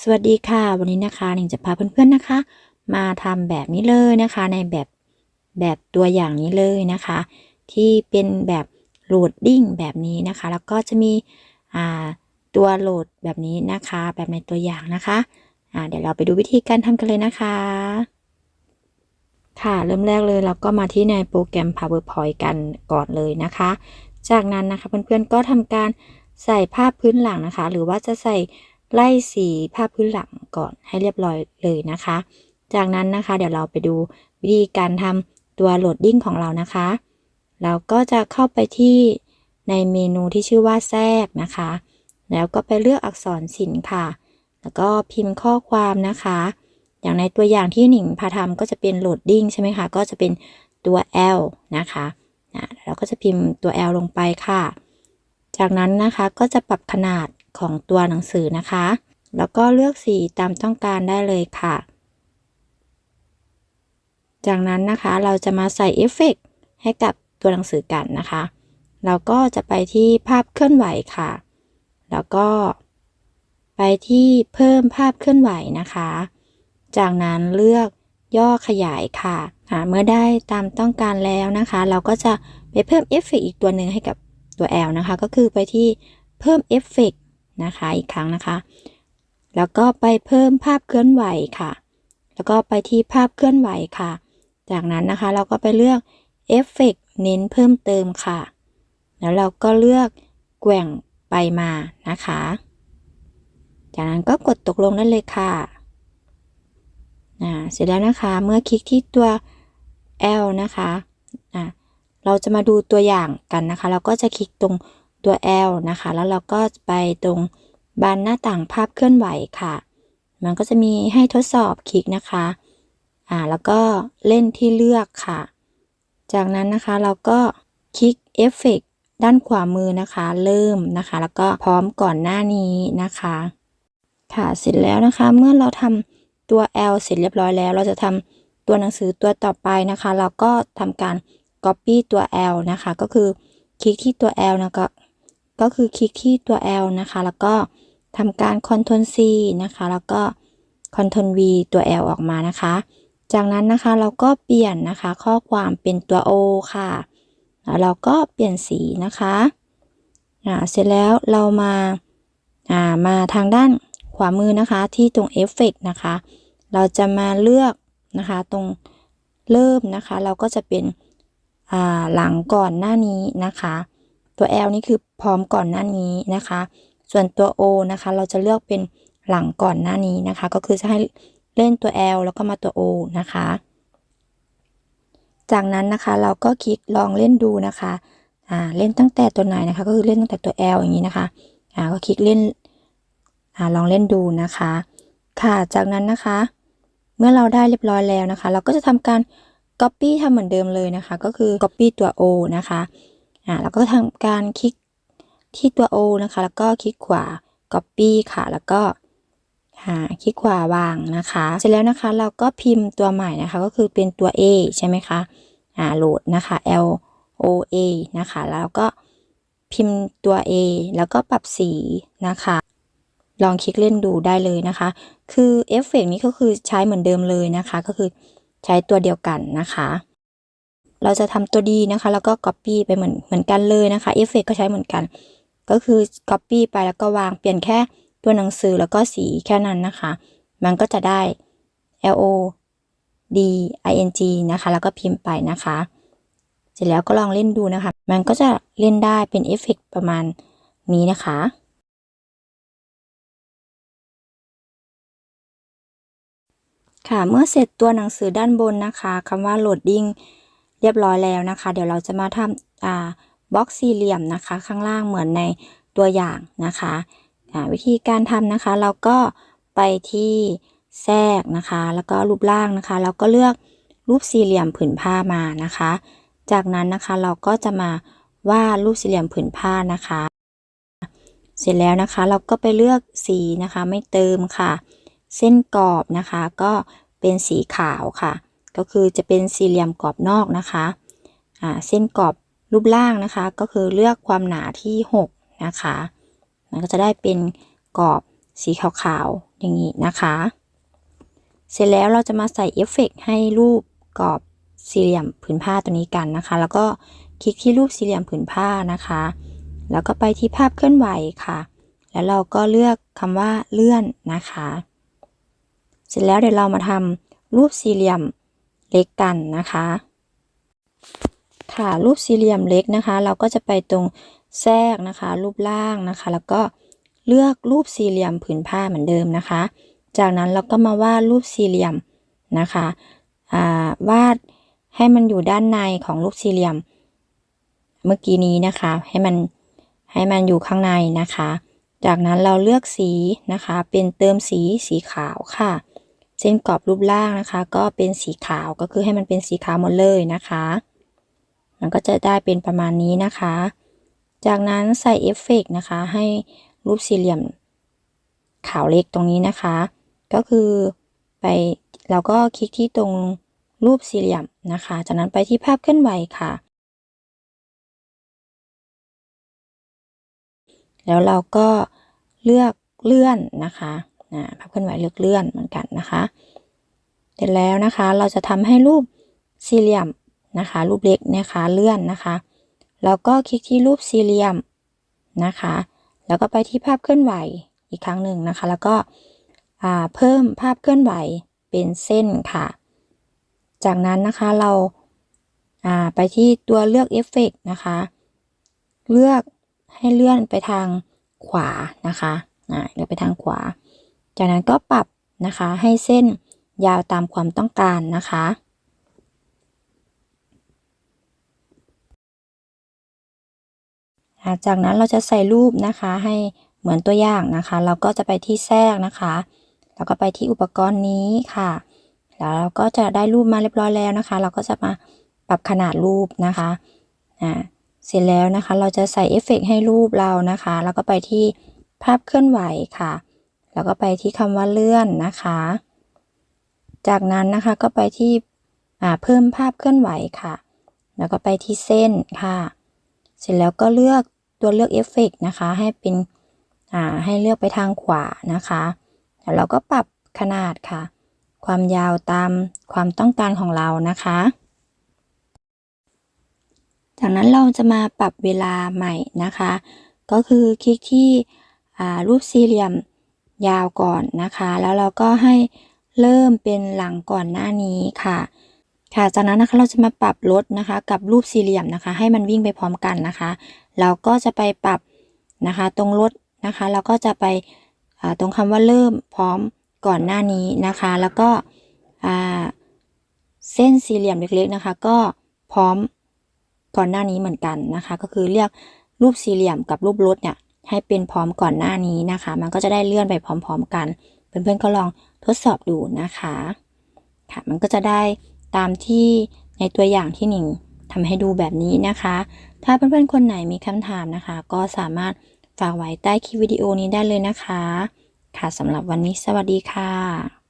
สวัสดีค่ะ วันนี้นะคะหนิงจะพาเพื่อนๆนะคะ มาทำแบบนี้เลยนะคะ ในแบบแบบตัวอย่างนี้เลยนะคะ ที่เป็นแบบโหลดดิ้งแบบนี้นะคะ แล้วก็จะมีอ่าตัวโหลดแบบนี้นะคะ แบบในตัวอย่างนะคะอ่าเดี๋ยวเราไปดูวิธีการทำกันเลยนะคะ ค่ะเริ่มแรกเลยเราก็มาที่ในโปรแกรม PowerPoint กันก่อนเลยนะคะ จากนั้นนะคะเพื่อนๆก็ทำการใส่ภาพพื้นหลังนะคะ หรือว่าจะใส่ ไล่สีภาพพื้นหลังก่อนให้เรียบร้อยเลยนะคะ จากนั้นนะคะเดี๋ยวเราไปดูวิธีการทำตัวโหลดดิ้งของเรานะคะ เราก็จะเข้าไปที่ในเมนูที่ชื่อว่าแทรกนะคะ แล้วก็ไปเลือกอักษรศิลป์ค่ะ แล้วก็พิมพ์ข้อความนะคะ อย่างในตัวอย่างที่หนิงพาทำก็จะเป็นโหลดดิ้งใช่ไหมคะ ก็จะเป็นตัว L นะคะนะเราก็จะพิมพ์ตัว L ลงไปค่ะ จากนั้นนะคะก็จะปรับขนาด ของตัวหนังสือนะคะ แล้วก็เลือกสีตามต้องการได้เลยค่ะ จากนั้นนะคะเราจะมาใส่เอฟเฟกต์ให้กับตัวหนังสือกันนะคะ เราก็จะไปที่ภาพเคลื่อนไหวค่ะ แล้วก็ไปที่เพิ่มภาพเคลื่อนไหวนะคะ จากนั้นเลือกย่อขยายค่ะอ่าเมื่อได้ตามต้องการแล้วนะคะ เราก็จะไปเพิ่มเอฟเฟกต์อีกตัวหนึ่งให้กับตัว L นะคะ ก็คือไปที่เพิ่มเอฟเฟกต์ นะคะอีกครั้งนะคะ แล้วก็ไปเพิ่มภาพเคลื่อนไหวค่ะ แล้วก็ไปที่ภาพเคลื่อนไหวค่ะ จากนั้นนะคะเราก็ไปเลือกเอฟเฟกต์เน้นเพิ่มเติมค่ะ แล้วเราก็เลือกแกว่งไปมานะคะ จากนั้นก็กดตกลงได้เลยค่ะอ่าเสร็จแล้วนะคะเมื่อคลิกที่ตัว L นะคะอ่าเราจะมาดูตัวอย่างกันนะคะ เราก็จะคลิกตรง ตัว L นะคะ แล้วเราก็ไปตรงบานหน้าต่างภาพเคลื่อนไหวค่ะ มันก็จะมีให้ทดสอบคลิกนะคะ อ่า แล้วก็เล่นที่เลือกค่ะ จากนั้นนะคะเราก็คลิกเอฟเฟกด้านขวามือนะคะ เริ่มนะคะ แล้วก็พร้อมก่อนหน้านี้นะคะ ค่ะ เสร็จแล้วนะคะ เมื่อเราทำตัว L เสร็จเรียบร้อยแล้ว เราจะทำตัวหนังสือตัวต่อไปนะคะ เราก็ทำการ Copy ตัว L นะคะ ก็คือคลิกที่ตัว L นะก็ ก็คือคลิกที่ตัว L นะคะ แล้วก็ทำการ Ctrl C นะคะ แล้วก็ Ctrl V ตัว L ออกมานะคะ จากนั้นนะคะเราก็เปลี่ยนนะคะ ข้อความเป็นตัว O ค่ะ แล้วเราก็เปลี่ยนสีนะคะอ่าเสร็จแล้วเรามาอ่ามาทางด้านขวามือนะคะที่ตรงเอฟเฟกนะคะ เราจะมาเลือกนะคะตรงเริ่มนะคะ เราก็จะเป็นอ่าหลังก่อนหน้านี้นะคะ ตัว L นี่คือพร้อมก่อนหน้านี้นะคะ ส่วนตัว O นะคะ เราจะเลือกเป็นหลังก่อนหน้านี้นะคะ ก็คือจะให้เล่นตัว L แล้วก็มาตัว O นะคะ จากนั้นนะคะเราก็คลิกลองเล่นดูนะคะอ่าเล่นตั้งแต่ตัวไหนนะคะ ก็คือเล่นตั้งแต่ตัว L อย่างนี้นะคะอ่าก็คลิกเล่นอ่าลองเล่นดูนะคะ ค่ะจากนั้นนะคะ เมื่อเราได้เรียบร้อยแล้วนะคะ เราก็จะทำการ Copy ทำเหมือนเดิมเลยนะคะ ก็คือ Copy ตัว O นะคะ อ่าแล้วก็ทำการคลิกที่ตัว O นะคะ แล้วก็คลิกขวา Copy ค่ะ แล้วก็หาคลิกขวาวางนะคะ เสร็จแล้วนะคะเราก็พิมพ์ตัวใหม่นะคะ ก็คือเป็นตัว A ใช่ไหมคะอ่าโหลดนะคะ L O A นะคะ แล้วก็พิมพ์ตัว A แล้วก็ปรับสีนะคะ ลองคลิกเล่นดูได้เลยนะคะ คือเอฟเฟกนี้ก็คือใช้เหมือนเดิมเลยนะคะ ก็คือใช้ตัวเดียวกันนะคะ เราจะทำตัวดีนะคะ แล้วก็ Copy ไปเหมือนเหมือนกันเลยนะคะเอฟเฟกก็ใช้เหมือนกัน ก็คือ Copy ไปแล้วก็วางเปลี่ยนแค่ตัวหนังสือแล้วก็สีแค่นั้นนะคะ มันก็จะได้ L O D I N G นะคะ แล้วก็พิมพ์ไปนะคะ เสร็จแล้วก็ลองเล่นดูนะคะ มันก็จะเล่นได้เป็นเอฟเฟกประมาณนี้นะคะค่ะ เมื่อเสร็จตัวหนังสือด้านบนนะคะคำว่า loading เรียบร้อยแล้วนะคะ เดี๋ยวเราจะมาทำอ่าบล็อกสี่เหลี่ยมนะคะ ข้างล่างเหมือนในตัวอย่างนะคะวิธีการทำนะคะ เราก็ไปที่แทรกนะคะ แล้วก็รูปร่างนะคะ เราก็เลือกรูปสี่เหลี่ยมผืนผ้ามานะคะ จากนั้นนะคะเราก็จะมาวาดรูปสี่เหลี่ยมผืนผ้านะคะ เสร็จแล้วนะคะ เราก็ไปเลือกสีนะคะ ไม่เติมค่ะ เส้นกรอบนะคะ ก็เป็นสีขาวค่ะ ก็คือจะเป็นสี่เหลี่ยมกรอบนอกนะคะอ่าเส้นกรอบรูปร่างนะคะ ก็คือเลือกความหนาที่6นะคะมันก็จะได้เป็นกรอบสีขาวๆอย่างนี้นะคะ เสร็จแล้วเราจะมาใส่เอฟเฟกต์ให้รูปกรอบสี่เหลี่ยมผืนผ้าตัวนี้กันนะคะ แล้วก็คลิกที่รูปสี่เหลี่ยมผืนผ้านะคะ แล้วก็ไปที่ภาพเคลื่อนไหวค่ะ แล้วเราก็เลือกคำว่าเลื่อนนะคะ เสร็จแล้วเดี๋ยวเรามาทำรูปสี่เหลี่ยม เล็กกันนะคะ ค่ะรูปสี่เหลี่ยมเล็กนะคะ เราก็จะไปตรงแทรกนะคะ รูปล่างนะคะ แล้วก็เลือกรูปสี่เหลี่ยมผืนผ้าเหมือนเดิมนะคะ จากนั้นเราก็มาวาดรูปสี่เหลี่ยมนะคะาวาดให้มันอยู่ด้านในของรูปสี่เหลี่ยม เมื่อกี้นี้นะคะ ให้มันให้มันอยู่ข้างในนะคะ จากนั้นเราเลือกสีนะคะ เป็นเติมสีสีขาวค่ะ เส้นกรอบรูปล่างนะคะ ก็เป็นสีขาวก็คือให้มันเป็นสีขาวหมดเลยนะคะ มันก็จะได้เป็นประมาณนี้นะคะ จากนั้นใส่เอฟเฟกต์นะคะให้รูปสี่เหลี่ยมขาวเล็กตรงนี้นะคะ ก็คือไปเราก็คลิกที่ตรงรูปสี่เหลี่ยมนะคะ จากนั้นไปที่ภาพเคลื่อนไหวค่ะ แล้วเราก็เลือกเลื่อนนะคะ นะภาพเคลื่อนไหวเลือกเลื่อนเหมือนกันนะคะเสร็จแล้วนะคะเราจะทำให้รูปสี่เหลี่ยมนะคะ รูปเล็กนะคะเลื่อนนะคะแล้วก็คลิกที่รูปสี่เหลี่ยมนะคะ แล้วก็ไปที่ภาพเคลื่อนไหวอีกครั้งหนึ่งนะคะ แล้วก็เพิ่มภาพเคลื่อนไหวเป็นเส้นค่ะ จากนั้นนะคะเราไปที่ตัวเลือกเอฟเฟกนะคะ เลือกให้เลื่อนไปทางขวานะคะเลื่อนไปทางขวา จากนั้นก็ปรับนะคะให้เส้นยาวตามความต้องการนะคะ จากนั้นเราจะใส่รูปนะคะให้เหมือนตัวอย่างนะคะ เราก็จะไปที่แทรกนะคะ แล้วก็ไปที่อุปกรณ์นี้ค่ะ แล้วเราก็จะได้รูปมาเรียบร้อยแล้วนะคะ เราก็จะมาปรับขนาดรูปนะคะอ่าเสร็จแล้วนะคะ เราจะใส่เอฟเฟกให้รูปเรานะคะ แล้วก็ไปที่ภาพเคลื่อนไหวค่ะ แล้วก็ไปที่คำว่าเลื่อนนะคะ จากนั้นนะคะก็ไปที่เพิ่มภาพเคลื่อนไหวค่ะ แล้วก็ไปที่เส้นค่ะ เสร็จแล้วก็เลือกตัวเลือกเอฟเฟกนะคะ ให้เป็นให้เลือกไปทางขวานะคะแล้วเราก็ปรับขนาดค่ะ ความยาวตามความต้องการของเรานะคะ จากนั้นเราจะมาปรับเวลาใหม่นะคะ ก็คือคลิกที่รูปสี่เหลี่ยม ยาวก่อนนะคะ แล้วเราก็ให้เริ่มเป็นหลังก่อนหน้านี้ค่ะ ค่ะจากนั้นนะคะเราจะมาปรับลดนะคะ กับรูปสี่เหลี่ยมนะคะ ให้มันวิ่งไปพร้อมกันนะคะ เราก็จะไปปรับนะคะตรงลดนะคะเราก็จะไปตรงคำว่าเริ่มพร้อมก่อนหน้านี้นะคะ แล้วก็เส้นสี่เหลี่ยมเล็กๆนะคะ ก็พร้อมก่อนหน้านี้เหมือนกันนะคะ ก็คือเรียกรูปสี่เหลี่ยมกับรูปลดเนี่ย ให้เป็นพร้อมก่อนหน้านี้นะคะ มันก็จะได้เลื่อนไปพร้อม ๆ กัน เพื่อนๆก็ลองทดสอบดูนะคะค่ะมันก็จะได้ตามที่ในตัวอย่างที่หนิงทำให้ดูแบบนี้นะคะ ถ้าเพื่อนๆคนไหนมีคำถามนะคะ ก็สามารถฝากไว้ใต้คลิปวิดีโอนี้ได้เลยนะคะ ค่ะสำหรับวันนี้สวัสดีค่ะ